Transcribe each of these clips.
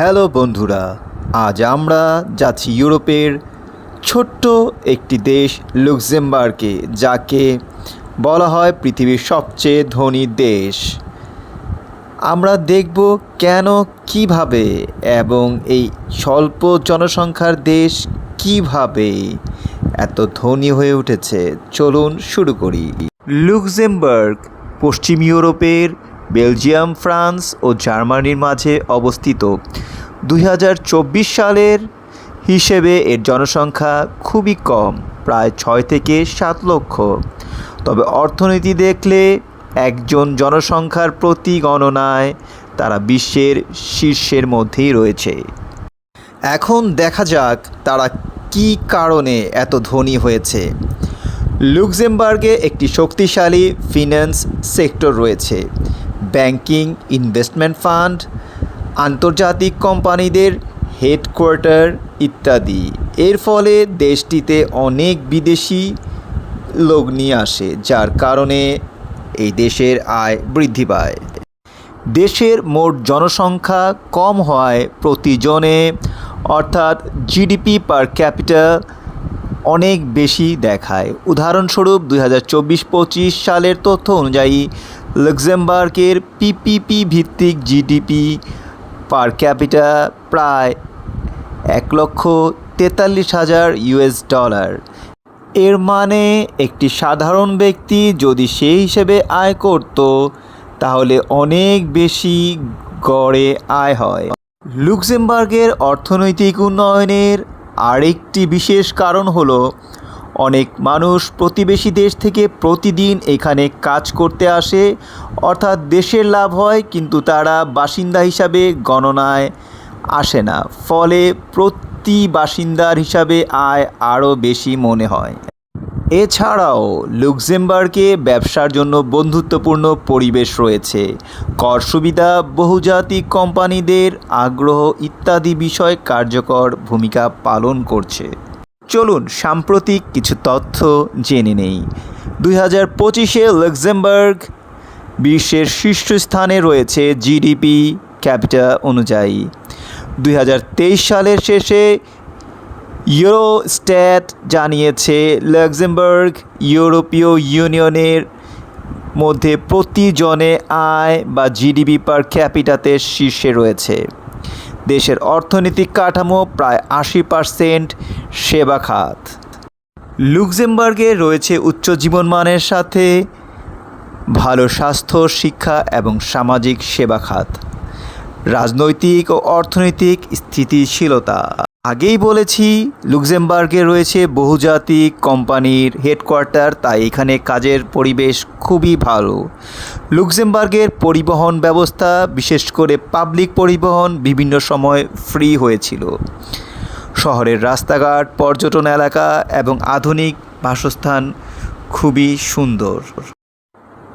Hello বন্ধুরা, আজ আমরা যাচ্ছি ইউরোপের ছোট্ট একটি দেশ লুক্সেমবার্গে, যাকে বলা হয় পৃথিবীর সবচেয়ে ধনী দেশ। আমরা দেখব কেন, কীভাবে, এবং এই স্বল্প জনসংখ্যার দেশ কীভাবে এত ধনী হয়ে উঠেছে। চলুন শুরু করি। লুক্সেমবার্গ পশ্চিম ইউরোপের বেলজিয়াম, ফ্রান্স ও জার্মানির মাঝে অবস্থিত। দুই হাজার চব্বিশ সালের হিসেবে এর জনসংখ্যা খুবই কম, প্রায় ছয় থেকে সাত লক্ষ। তবে অর্থনীতি দেখলে একজন জনসংখ্যার প্রতি গণনায় তারা বিশ্বের শীর্ষের মধ্যেই রয়েছে। এখন দেখা যাক তারা কী কারণে এত ধনী হয়েছে। লুক্সেমবার্গে একটি শক্তিশালী ফিন্যান্স সেক্টর রয়েছে। ব্যাংকিং ইনভেস্টমেন্ট ফান্ড আন্তর্জাতিক কোম্পানিদের হেডকোয়ার্টার ইত্যাদি। এর ফলে দেশটিতে অনেক বিদেশি লোক নিয়ে আসে, যার কারণে এই দেশের আয় বৃদ্ধি পায়। দেশের মোট জনসংখ্যা কম হওয়ায় প্রতিজনে, অর্থাৎ জিডিপি পার ক্যাপিটাল অনেক বেশি দেখায়। উদাহরণস্বরূপ দুই হাজার চব্বিশ পঁচিশ সালের তথ্য অনুযায়ী লক্সেমবার্গের পিপিপি ভিত্তিক জিডিপি পার ক্যাপিটা প্রায় এক লক্ষ তেতাল্লিশ হাজার ইউএস ডলার। এর মানে একটি সাধারণ ব্যক্তি যদি সেই হিসেবে আয় করত, তাহলে অনেক বেশি গড়ে আয় হয়। লুক্সেমবার্গের অর্থনৈতিক উন্নয়নের আরেকটি বিশেষ কারণ হলো অনেক মানুষ প্রতিবেশী দেশ থেকে প্রতিদিন এখানে কাজ করতে আসে। অর্থাৎ দেশের লাভ হয়, কিন্তু তারা বাসিন্দা হিসাবে গণনায় আসে না। ফলে প্রতি বাসিন্দার হিসাবে আয় আরও বেশি মনে হয়। এছাড়াও লুক্সেমবার্গে ব্যবসার জন্য বন্ধুত্বপূর্ণ পরিবেশ রয়েছে। কর সুবিধা, বহুজাতিক কোম্পানিদের আগ্রহ ইত্যাদি বিষয় কার্যকর ভূমিকা পালন করছে। চলুন সাম্প্রতিক কিছু তথ্য জেনে নেই। দুই হাজার পঁচিশে লুক্সেমবার্গ বিশ্বের শীর্ষস্থানে রয়েছে জিডিপি ক্যাপিটা অনুযায়ী। দুই হাজার তেইশ সালের শেষে ইউরোস্ট্যাট জানিয়েছে লাক্সেমবার্গ ইউরোপীয় ইউনিয়নের মধ্যে প্রতিজনে আয় বা জিডিপি পার ক্যাপিটাতে শীর্ষে রয়েছে। দেশের অর্থনৈতিক কাঠামো প্রায় আশি পার্সেন্ট সেবা খাত। লুক্সেমবার্গে রয়েছে উচ্চ জীবনমানের সাথে ভালো স্বাস্থ্য, শিক্ষা এবং সামাজিক সেবা খাত। রাজনৈতিক ও অর্থনৈতিক স্থিতিশীলতা। আগেই বলেছি, লুক্সেমবার্গে রয়েছে বহুজাতিক কোম্পানির হেডকোয়ার্টার, তাই এখানে কাজের পরিবেশ খুবই ভালো। লুক্সেমবার্গের পরিবহন ব্যবস্থা, বিশেষ করে পাবলিক পরিবহন, বিভিন্ন সময় ফ্রি হয়েছিল। শহরের রাস্তাঘাট, পর্যটন এলাকা এবং আধুনিক বাসস্থান খুবই সুন্দর।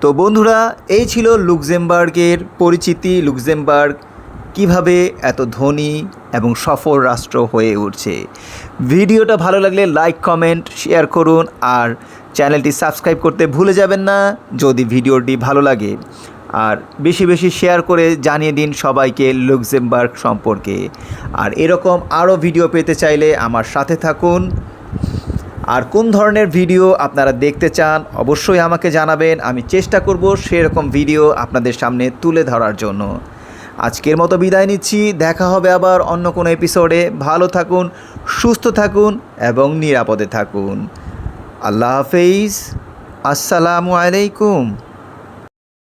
তো বন্ধুরা, এই ছিল লুক্সেমবার্গের পরিচিতি। লুক্সেমবার্গ কীভাবে এত ধনী এবং সফল রাষ্ট্র হয়ে উঠছে? ভিডিওটা ভালো লাগলে লাইক, কমেন্ট, শেয়ার করুন আর চ্যানেলটি সাবস্ক্রাইব করতে ভুলে যাবেন না যদি ভিডিওটি ভালো লাগে। আর বেশি বেশি শেয়ার করে জানিয়ে দিন সবাইকে লুক্সেমবার্গ সম্পর্কে। আর এরকম আরও ভিডিও পেতে চাইলে আমার সাথে থাকুন। আর কোন ধরনের ভিডিও আপনারা দেখতে চান অবশ্যই আমাকে জানাবেন। আমি চেষ্টা করব সেরকম ভিডিও আপনাদের সামনে তুলে ধরার জন্য। আজকের মতো বিদায় নিচ্ছি। দেখা হবে আবার অন্য কোনো এপিসোডে। ভালো থাকুন, সুস্থ থাকুন এবং নিরাপদে থাকুন। আল্লাহ হাফেজ। আসসালামু আলাইকুম।